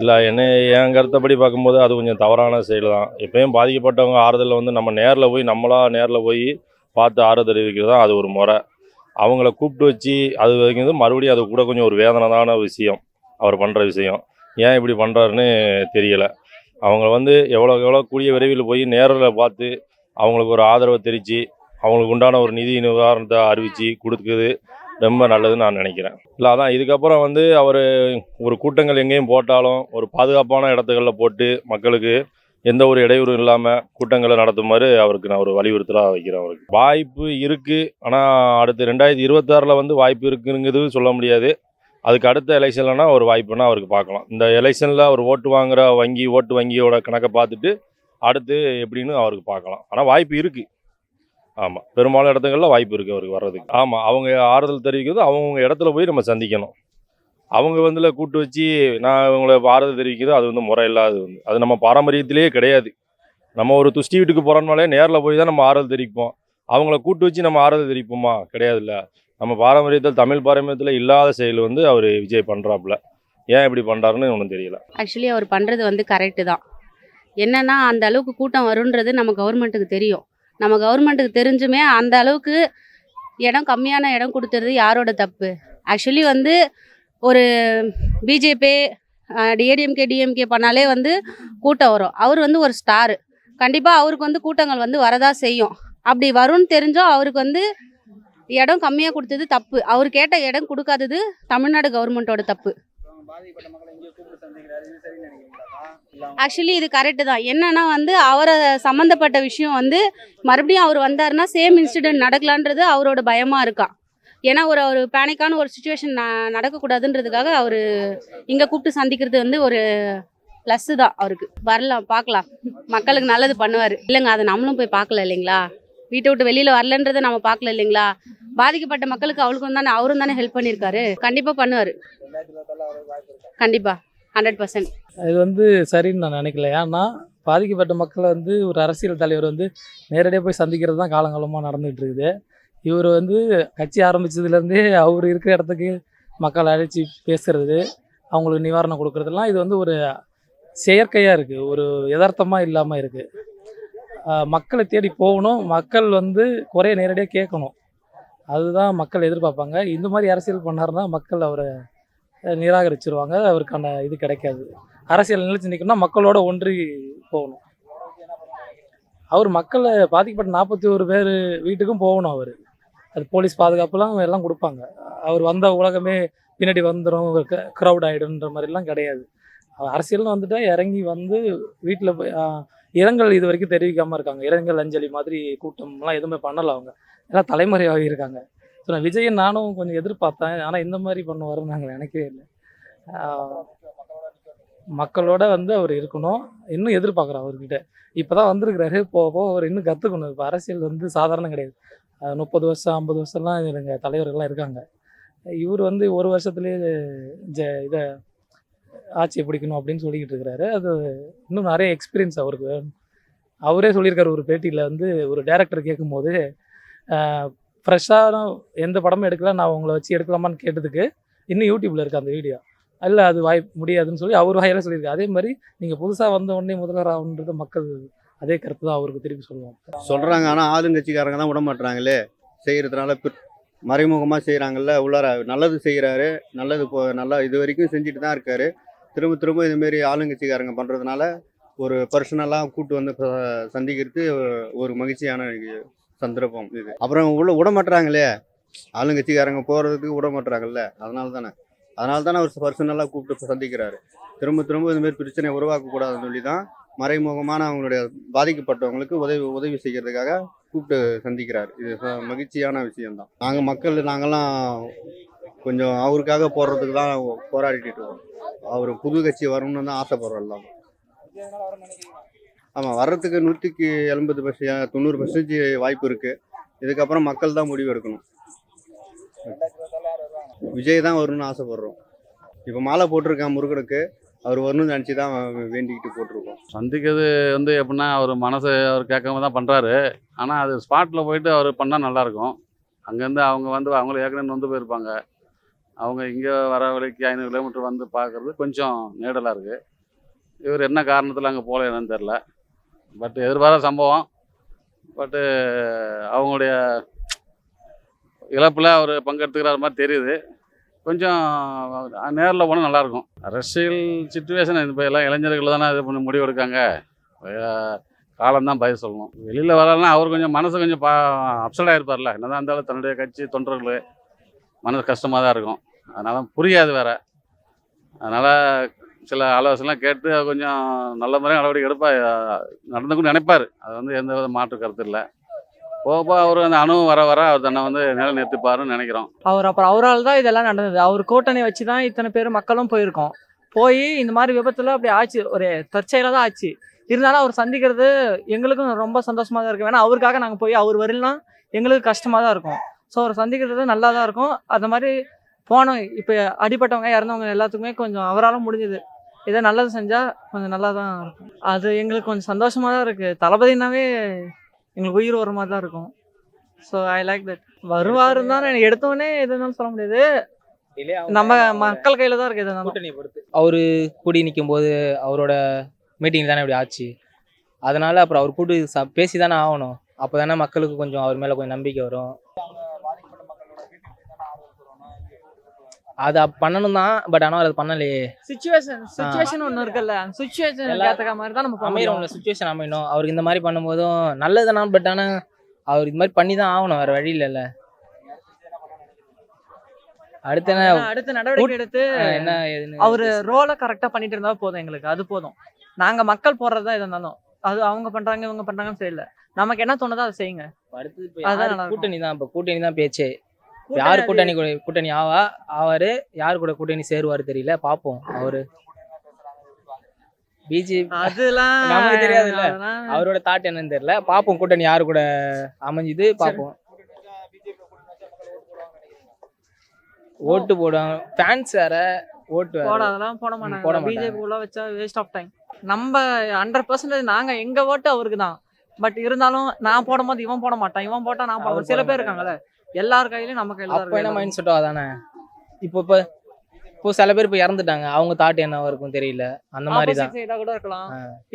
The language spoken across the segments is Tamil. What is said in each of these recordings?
இல்லை என்ன என் கருத்தப்படி பார்க்கும்போது அது கொஞ்சம் தவறான செயல் தான் எப்பயும் பாதிக்கப்பட்டவங்க ஆறுதலில் வந்து நம்ம நேரில் போய் நம்மளாக நேரில் போய் பார்த்து ஆறுதல் தெரிவிக்கிறது தான் அது ஒரு முறை. அவங்கள கூப்பிட்டு வச்சு அது வரைக்கும் மறுபடியும் அது கூட கொஞ்சம் ஒரு வேதனைதான விஷயம் அவர் பண்ணுற விஷயம். ஏன் இப்படி பண்ணுறாருன்னு தெரியலை. அவங்க வந்து எவ்வளோ எவ்வளோ கூடிய விரைவில் போய் நேரில் பார்த்து அவங்களுக்கு ஒரு ஆதரவை தெரிவித்து அவங்களுக்கு உண்டான ஒரு நிதி நிவாரணத்தை அறிவித்து கொடுக்குது. ரொம்ப நல்லதுன்னு நான் நினைக்கிறேன். இல்லை அதான் இதுக்கப்புறம் வந்து அவர் ஒரு கூட்டங்கள் எங்கேயும் போட்டாலும் ஒரு பாதுகாப்பான இடத்துகளில் போட்டு மக்களுக்கு எந்த ஒரு இடையூறும் இல்லாமல் கூட்டங்களை நடத்துமாறு அவருக்கு நான் ஒரு வலியுறுத்தலாக வைக்கிறேன் அவருக்கு. வாய்ப்பு இருக்குது ஆனால் அடுத்து ரெண்டாயிரத்தி இருபத்தாறில் வந்து வாய்ப்பு இருக்குங்கிறது சொல்ல முடியாது. அதுக்கு அடுத்த எலெக்ஷன்லனா ஒரு வாய்ப்புனா அவருக்கு பார்க்கலாம். இந்த எலெக்ஷனில் அவர் ஓட்டு வாங்குகிற வங்கி ஓட்டு வங்கியோட கணக்கை பார்த்துட்டு அடுத்து எப்படின்னு அவருக்கு பார்க்கலாம். ஆனால் வாய்ப்பு இருக்குது ஆமாம் பெரும்பாலும் இடத்துங்களில் வாய்ப்பு இருக்குது அவருக்கு வர்றதுக்கு. ஆமாம் அவங்க ஆறுதல் தெரிவிக்கிறது அவங்கவுங்க இடத்துல போய் நம்ம சந்திக்கணும். அவங்க வந்துல கூப்பிட்டு வச்சு நான் இவங்களை ஆறுதல் தெரிவிக்கிறது அது வந்து முறை இல்லாது வந்து. அது நம்ம பாரம்பரியத்திலேயே கிடையாது. நம்ம ஒரு துஷ்டி வீட்டுக்கு போகிறோம்னாலே நேரில் போய் தான் நம்ம ஆறுதல் தெரிவிப்போம். அவங்கள கூட்டு வச்சு நம்ம ஆறுதல் தெரிவிப்போமா? கிடையாதுல்ல. நம்ம பாரம்பரியத்தில் தமிழ் பாரம்பரியத்தில் இல்லாத செயல் வந்து அவர் விஜய் பண்ணுறாப்புல ஏன் இப்படி பண்ணுறாருன்னு ஒன்றும் தெரியல. ஆக்சுவலி அவர் பண்ணுறது வந்து கரெக்டு தான். என்னன்னா அந்த அளவுக்கு கூட்டம் வருன்றது நம்ம கவர்மெண்ட்டுக்கு தெரியும். நம்ம கவர்மெண்ட்டுக்கு தெரிஞ்சுமே அந்த அளவுக்கு இடம் கம்மியான இடம் கொடுத்துறது யாரோட தப்பு? ஆக்சுவலி வந்து ஒரு பிஜேபி டிஏடிஎம்கே டிஎம்கே பண்ணாலே வந்து கூட்டம் வரும். அவர் வந்து ஒரு ஸ்டாரு கண்டிப்பாக அவருக்கு வந்து கூட்டங்கள் வந்து வரதா செய்யும். அப்படி வரும்னு தெரிஞ்சும் அவருக்கு வந்து இடம் கம்மியாக கொடுத்தது தப்பு. அவர் கேட்ட இடம் கொடுக்காதது தமிழ்நாடு கவர்மெண்ட்டோட தப்பு. ஆக்சுவலி இது கரெக்டு தான். என்னன்னா வந்து அவரை சம்மந்தப்பட்ட விஷயம் வந்து மறுபடியும் அவர் வந்தாருன்னா சேம் இன்சிடென்ட் நடக்கலான்றது அவரோட பயமாக இருக்கான் ஏன்னா ஒரு ஒரு பேனிக்கான ஒரு சுச்சுவேஷன் நடக்கக்கூடாதுன்றதுக்காக அவர் இங்கே கூப்பிட்டு சந்திக்கிறது வந்து ஒரு ப்ளஸ்ஸு தான் அவருக்கு. வரலாம் பார்க்கலாம். மக்களுக்கு நல்லது பண்ணுவார். இல்லைங்க அதை நம்மளும் போய் பார்க்கல இல்லைங்களா? வீட்டை விட்டு வெளியில் வரலன்றதை நம்ம பார்க்கல இல்லைங்களா? பாதிக்கப்பட்ட மக்களுக்கு அவளுக்கும் தானே அவரும் தானே ஹெல்ப் பண்ணியிருக்காரு. கண்டிப்பாக பண்ணுவார். கண்டிப்பாக ஹண்ட்ரட் பர்சன்ட் இது வந்து சரின்னு நான் நினைக்கல. ஏன்னா பாதிக்கப்பட்ட மக்களை வந்து ஒரு அரசியல் தலைவர் வந்து நேரடியாக போய் சந்திக்கிறது தான் காலங்காலமாக நடந்துகிட்டு இருக்குது இவர் வந்து கட்சி ஆரம்பித்ததுலேருந்தே அவர் இருக்கிற இடத்துக்கு மக்களை அழைச்சி பேசுறது அவங்களுக்கு நிவாரணம் கொடுக்குறதுலாம் இது வந்து ஒரு செயற்கையாக இருக்குது ஒரு யதார்த்தமாக இல்லாமல் இருக்குது மக்களை தேடி போகணும். மக்கள் வந்து குறைய நேரடியாக கேட்கணும். அதுதான் மக்கள் எதிர்பார்ப்பாங்க. இந்த மாதிரி அரசியல் பண்ணாருன்னா மக்கள் அவரை நிராகரிச்சிருவாங்க. அவருக்கான இது கிடைக்காது. அரசியல் நிலைச்சு நிற்கணும்னா மக்களோட ஒன்றி போகணும். அவர் மக்களை பாதிக்கப்பட்ட நாற்பத்தி ஒரு பேர் வீட்டுக்கும் போகணும் அவர். அது போலீஸ் பாதுகாப்புலாம் எல்லாம் கொடுப்பாங்க. அவர் வந்த உலகமே பின்னாடி வந்துடும் க்ரௌட் ஆகிடும்ன்ற மாதிரிலாம் கிடையாது. அரசியல்னு வந்துட்டா இறங்கி வந்து வீட்டில் போய் இரங்கல் இது வரைக்கும் தெரிவிக்காமல் இருக்காங்க. இரங்கல் அஞ்சலி மாதிரி கூட்டம்லாம் எதுவுமே பண்ணலை அவங்க. எல்லாம் தலைமுறையாகி இருக்காங்க. ஸோ நான் விஜயை நானும் கொஞ்சம் எதிர்பார்த்தேன். ஆனால் இந்த மாதிரி பண்ணுவாருன்னு நாங்கள் நினைக்கவே இல்லை. மக்களோட வந்து அவர் இருக்கணும். இன்னும் எதிர்பார்க்குறோம் அவர்கிட்ட. இப்போ தான் வந்திருக்கிறாரு. போக போக அவர் இன்னும் கற்றுக்கணும் இப்போ அரசியல் வந்து சாதாரணம் கிடையாது. முப்பது வருஷம் ஐம்பது வருஷம்லாம் எங்கள் தலைவர்கள்லாம் இருக்காங்க. இவர் வந்து ஒரு வருஷத்துலேயே ஜ இதை ஆட்சியை பிடிக்கணும் அப்படின்னு சொல்லிக்கிட்டு இருக்கிறாரு. அது இன்னும் நிறைய எக்ஸ்பீரியன்ஸ் அவருக்கு. வேணும் அவரே சொல்லியிருக்காரு ஒரு பேட்டியில் வந்து ஒரு டேரக்டர் கேட்கும்போது ஃப்ரெஷ்ஷான எந்த படமும் எடுக்கல நான் உங்களை வச்சு எடுக்கலாமான்னு கேட்டதுக்கு இன்னும் யூடியூப்பில் இருக்குது அந்த வீடியோ. இல்லை அது வாய் முடியாதுன்னு சொல்லி அவர் வாயில சொல்லியிருக்காரு. அதே மாதிரி நீங்கள் புதுசாக வந்த உடனே முதல்வர் மக்கள் அதே கருத்து தான் அவருக்கு திருப்பி சொல்லுவாங்க. சொல்கிறாங்க ஆனால் ஆளுங்கட்சிக்காரங்க தான் விட மாட்டுறாங்களே செய்கிறதுனால மறைமுகமாக செய்கிறாங்கல்ல உள்ளார நல்லது செய்கிறாரு நல்லது இப்போ நல்லா இது வரைக்கும் செஞ்சுட்டு தான் இருக்காரு. திரும்ப திரும்ப இதுமாரி ஆளுங்கட்சிக்காரங்க பண்ணுறதுனால ஒரு பர்சனலாக கூட்டு வந்து சந்திக்கிறது ஒரு மகிழ்ச்சியான சந்தர்ப்பம். இது. அப்புறம் உள்ள விட மாட்றாங்களே ஆளுங்கட்சிக்காரங்க போகிறதுக்கு விட மாட்றாங்கல்ல அதனால தானே அதனால தானே அவர் பர்சனலாக கூப்பிட்டு சந்திக்கிறாரு. திரும்ப திரும்ப இதுமாரி பிரச்சனை உருவாக்கக்கூடாதுன்னு சொல்லி தான் மறைமுகமான அவங்களுடைய பாதிக்கப்பட்டவங்களுக்கு உதவி உதவி செய்கிறதுக்காக கூப்பிட்டு சந்திக்கிறார். இது மகிழ்ச்சியான விஷயம்தான். நாங்கள் மக்கள் நாங்கள்லாம் கொஞ்சம் அவருக்காக போடுறதுக்கு தான் போராடிட்டு இருக்கோம். அவர் புது கட்சி வரணும்னு தான் ஆசைப்படுறோம் எல்லாம் ஆமாம் வர்றதுக்கு நூற்றிக்கு எண்பது பர்சன்ட் தொண்ணூறு பர்சன்டேஜ் வாய்ப்பு இருக்குது இதுக்கப்புறம் மக்கள் தான் முடிவு எடுக்கணும். விஜய் தான் வரணும்னு ஆசைப்படுறோம். இப்போ மாலை போட்டிருக்கான் முருகனுக்கு. அவர் வரணும்னு நினச்சி தான் வேண்டிக்கிட்டு போட்டிருக்கோம். சந்திக்கிறது வந்து எப்படின்னா அவர் மனசு அவர் கேட்காம தான் பண்ணுறாரு ஆனால் அது ஸ்பாட்டில் போயிட்டு அவர் பண்ணால் நல்லாயிருக்கும் அங்கேருந்து அவங்க வந்து அவங்கள ஏற்கனவே வந்து போயிருப்பாங்க. அவங்க இங்கே வர வரைக்கும் ஐநூறு கிலோமீட்டர் வந்து பார்க்குறது கொஞ்சம் நேடலாக இருக்குது இவர் என்ன காரணத்தில் அங்கே போகல என்னன்னு தெரில பட் எதிர்பாராத சம்பவம். பட்டு அவங்களுடைய இழப்பில் அவர் பங்கெடுத்துக்கிற மாதிரி தெரியுது. கொஞ்சம் நேரில் போனால் நல்லாயிருக்கும். அரசியல் சுச்சுவேஷன் இப்போ எல்லாம் இளைஞர்கள் தானே இது பண்ணி முடிவு எடுக்காங்க. காலம் தான் சொல்லணும். வெளியில் வரலன்னா அவர் கொஞ்சம் மனசு கொஞ்சம் பா அப்செட் ஆகிருப்பார்ல என்னதான் இருந்தாலும் தன்னுடைய கட்சி தொண்டர்கள் மனது கஷ்டமாக தான் இருக்கும். அதனால் புரியாது வேறு. அதனால் சில ஆலோசனைலாம் கேட்டு கொஞ்சம் நல்ல முறையாக நடவடிக்கை எடுப்பா. நடந்துக்கும் நினைப்பார். அது வந்து எந்த வித மாற்று கருத்து இல்லை. போக போக அவர் அந்த அணுவும் வர வர அவர் தன்னை வந்து நிலை நிறுத்திப்பாருன்னு நினைக்கிறோம். அவர் அப்புறம் அவரால் தான் இதெல்லாம் நடந்தது. அவர் கூட்டணி வச்சு தான் இத்தனை பேர் மக்களும் போயிருக்கோம். போய் இந்த மாதிரி விபத்தில் அப்படி ஆச்சு. ஒரு தற்செயலாக தான் ஆச்சு. இருந்தாலும் அவர் சந்திக்கிறது எங்களுக்கும் ரொம்ப சந்தோஷமாக தான் இருக்கும். ஏன்னா அவருக்காக நாங்கள் போய் அவர் வரலாம் எங்களுக்கு கஷ்டமாக தான் இருக்கும். ஸோ அவர் சந்திக்கிறது நல்லா தான் இருக்கும். அந்த மாதிரி போனோம். இப்போ அடிப்பட்டவங்க இறந்தவங்க எல்லாத்துக்குமே கொஞ்சம் அவரால் முடிஞ்சது. ஏதோ நல்லது செஞ்சால் கொஞ்சம் நல்லா தான் இருக்கும். அது எங்களுக்கு கொஞ்சம் சந்தோஷமாக தான் இருக்குது தளபதினாவே எங்களுக்கு உயிர் வர மாதிரி தான் இருக்கும். ஸோ ஐ லைக் தட் வருவாருன்னு தான் எடுத்தோடனே எதுனாலும் சொல்ல முடியாது. நம்ம மக்கள் கையில தான் இருக்கு எதுனாலும் கூட்டணியை பொறுத்து. அவரு கூடி நிற்கும் போது அவரோட மீட்டிங் தானே இப்படி ஆச்சு. அதனால அப்புறம் அவர் கூட்டு பேசி தானே ஆகணும். அப்போ தானே மக்களுக்கு கொஞ்சம் அவர் மேலே கொஞ்சம் நம்பிக்கை வரும். அது பண்ணணும் தான் பட் ஆனால் அது பண்ணலையே. சுச்சுவேஷன் சுச்சுவேஷன் ஒன்று இருக்குல்ல. அந்த சுச்சுவேஷன் எல்லா- ஏற்றுக்க மாதிரி தான் நம்ம போக அமையிற முடியும். சுச்சுவேஷன் அமையணும். அவருக்கு இந்த மாதிரி பண்ணும்போதும் நல்லதுனா பட் ஆனால் அவர் இது மாதிரி பண்ணி தான் ஆகணும். வேறு வழி இல்லைல்ல. அடுத்து அடுத்த நடவடிக்கை எடுத்து என்ன அவரு ரோலை கரெக்டா பண்ணிட்டு இருந்தா போதும் எங்களுக்கு. அது போதும். நாங்க மக்கள் போடுறதா எது இருந்தாலும். அது அவங்க பண்றாங்க இவங்க பண்றாங்கன்னு தெரியல. நமக்கு என்ன தோணுதோ அதை செய்யுங்க. கூட்டணி தான் இப்போ கூட்டணி தான் பேச்சே. யார் கூட்டணி கூட கூட்டணி ஆவா ஆவாரு? யார் கூட கூட்டணி சேருவாரு தெரியல பாப்போம் அவரு. பிஜேபி அதெல்லாம் நமக்கு தெரியாதுல்ல. அவரோட தாட் என்னன்னு தெரியல. பாப்போம் கூட்டணி யாரு கூட அமைஞ்சுது பாப்போம். ஓட்டு போடுவாங்க. ஃபேன்ஸ் வேற ஓட்டு. போட அதெல்லாம் போட மாட்டாங்க. பிஜேபி உள்ள வச்சா வேஸ்ட் ஆஃப் டைம் நம்ம ஹண்ட்ரட் பர்சன்டேஜ் நாங்க எங்க ஓட்டு அவருக்கு தான் பட் இருந்தாலும் நான் போடும்போது இவன் போட மாட்டான். இவன் போட்டா நான் போட. சில பேர் இருக்காங்கல்ல. எல்லார் கையிலயும் நம்ம கையில தான் அப்போ என்ன மைண்ட் செட்டோ அதானே? இப்போ இப்போ இப்போ சில பேர் இப்போ இறந்துட்டாங்க. அவங்க தாட் என்னவா இருக்கும் தெரியல. அந்த மாதிரி தான். கூட இருக்கலாம்.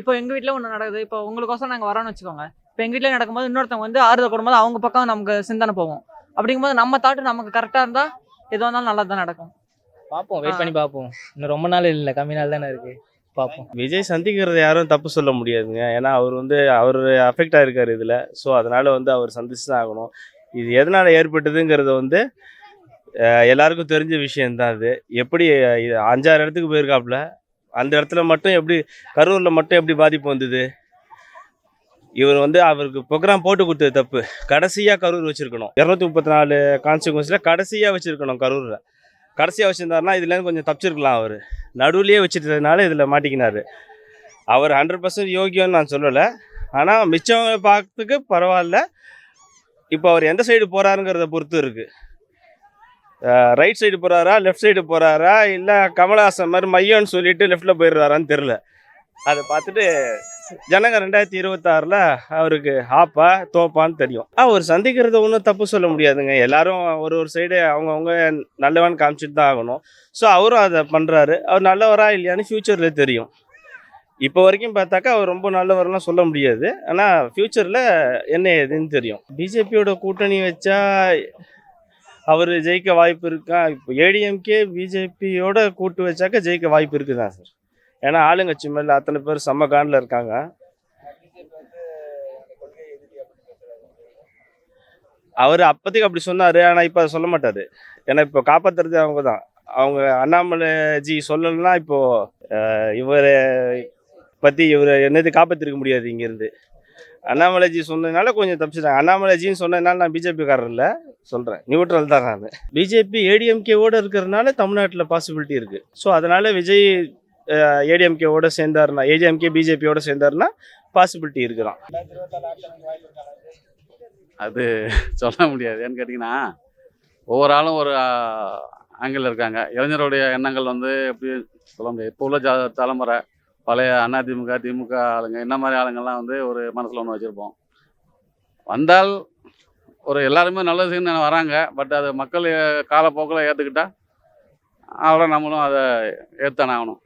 இப்போ எங்க வீட்ல ஒண்ணு நடக்குது. இப்போ உங்களுக்கோசரம் நாங்க வரோம்னு வச்சுக்கோங்க. இப்போ எங்க வீட்ல நடக்கும்போது இன்னொருத்தவங்க வந்து ஆறுதல் கொடுக்கும்போது அவங்க பக்கம் நமக்கு சிந்தனை போகும். அப்படிங்கும்போது நம்ம தாட்டு நமக்கு கரெக்டா இருந்தா எதுவாக இருந்தாலும் நல்லா தான் நடக்கும். பார்ப்போம் வெயிட். பண்ணி பார்ப்போம் இன்னும் ரொம்ப நாள் இல்லை கம்மி நாள் தானே இருக்கு. பார்ப்போம் விஜய் சந்திக்கிறது யாரும் தப்பு சொல்ல முடியாதுங்க. ஏன்னா அவர் வந்து அவர் அஃபெக்ட் ஆயிருக்காரு இதில். ஸோ அதனால வந்து அவர் சந்திச்சு தான் ஆகணும். இது எதனால் ஏற்பட்டதுங்கிறது வந்து எல்லாருக்கும் தெரிஞ்ச விஷயந்தான் அது. எப்படி இது அஞ்சாறு இடத்துக்கு போயிருக்காப்புல அந்த இடத்துல மட்டும் எப்படி கரூரில் மட்டும் எப்படி பாதிப்பு வந்தது? இவர் வந்து அவருக்கு ப்ரோக்ராம் போட்டு கொடுத்தது தப்பு. கடைசியாக கரூர் வச்சுருக்கணும். இரநூத்தி முப்பத்தி நாலு கான்சிக்வன்ஸில் கடைசியாக வச்சுருக்கணும் கரூரில். கடைசியாக வச்சுருந்தாருன்னா இதுலேருந்து கொஞ்சம் தப்பிச்சிருக்கலாம் அவர். நடுவுலேயே வச்சுருந்ததுனால இதில் மாட்டிக்கினார். அவர் ஹண்ட்ரட் பர்சன்ட் யோகியம்னு நான் சொல்லலை. ஆனால் மிச்சவங்க பார்க்கறதுக்கு பரவாயில்ல. இப்போ அவர் எந்த சைடு போகிறாருங்கிறத பொறுத்து இருக்குது ரைட் சைடு போகிறாரா லெஃப்ட் சைடு போகிறாரா இல்லை கமலஹாசன் மாதிரி மையம்னு சொல்லிட்டு லெஃப்ட்டில் போயிடுறாரான்னு தெரில அதை பார்த்துட்டு ஜனங்க ரெண்டாயிரத்தி இருபத்தாறில் அவருக்கு ஆப்பா தோப்பான்னு தெரியும். அவர் சந்திக்கிறத ஒன்றும் தப்பு சொல்ல முடியாதுங்க. எல்லாரும் ஒரு ஒரு சைடு அவங்கவுங்க நல்லவன் காமிச்சிட்டு தான் ஆகணும். ஸோ அவரும் அதை பண்ணுறாரு அவர் நல்லவரா இல்லையான்னு ஃப்யூச்சரில் தெரியும். இப்போ வரைக்கும் பார்த்தாக்கா அவர் ரொம்ப நல்லவர்லாம் சொல்ல முடியாது. ஆனால் ஃப்யூச்சரில் என்ன ஏதுன்னு தெரியும். பிஜேபியோட கூட்டணி வச்சா அவர் ஜெயிக்க வாய்ப்பு இருக்கா? இப்போ ஏடிஎம்கே பிஜேபியோட கூட்டு வச்சாக்க ஜெயிக்க வாய்ப்பு இருக்குதான் சார் ஏன்னா ஆளுங்கட்சி மேலே அத்தனை பேர் செம்ம காண்டில் இருக்காங்க. அவர் அப்போதைக்கு அப்படி சொன்னார் ஆனால் இப்போ அதை சொல்ல மாட்டார். ஏன்னா இப்போ காப்பாற்றுறது அவங்க தான் அவங்க அண்ணாமலை ஜி சொல்லலைன்னா இப்போது இவர் பற்றி இவர் என்னது காப்பாற்றிருக்க முடியாது இங்கேருந்து. அண்ணாமலைஜி சொன்னதுனால கொஞ்சம் தப்பிச்சிட்டாங்க. அண்ணாமலைஜின்னு சொன்னதுனால நான் பிஜேபிக்காரர் இல்லை. சொல்கிறேன் நியூட்ரல் தான் நான். பிஜேபி ஏடிஎம்கேவோடு இருக்கிறதுனால தமிழ்நாட்டில் பாசிபிலிட்டி இருக்குது ஸோ அதனால் விஜய் ஏடிஎம்கேவோட சேர்ந்தாருனா ஏடிஎம்கே பிஜேபியோட சேர்ந்தாருன்னா பாசிபிலிட்டி இருக்கிறான் அது சொல்ல முடியாது. ஏன்னு கேட்டிங்கன்னா ஒவ்வொரு ஆளும் ஒரு ஆங்கிள் இருக்காங்க. இளைஞருடைய எண்ணங்கள் வந்து எப்படி சொல்ல முடியாது. இப்போ உள்ள ஜா தலைமுறை பழைய அதிமுக திமுக ஆளுங்க என்ன மாதிரி ஆளுங்கள்லாம் வந்து ஒரு மனசில் ஒன்று வச்சுருப்போம். வந்தால் ஒரு எல்லாருமே நல்லது செய்யணும்னு வராங்க. பட் அது மக்கள் காலப்போக்கில் ஏற்றுக்கிட்டா அவ்வளோ நம்மளும் அதை ஏற்றுத்தானே ஆகணும்.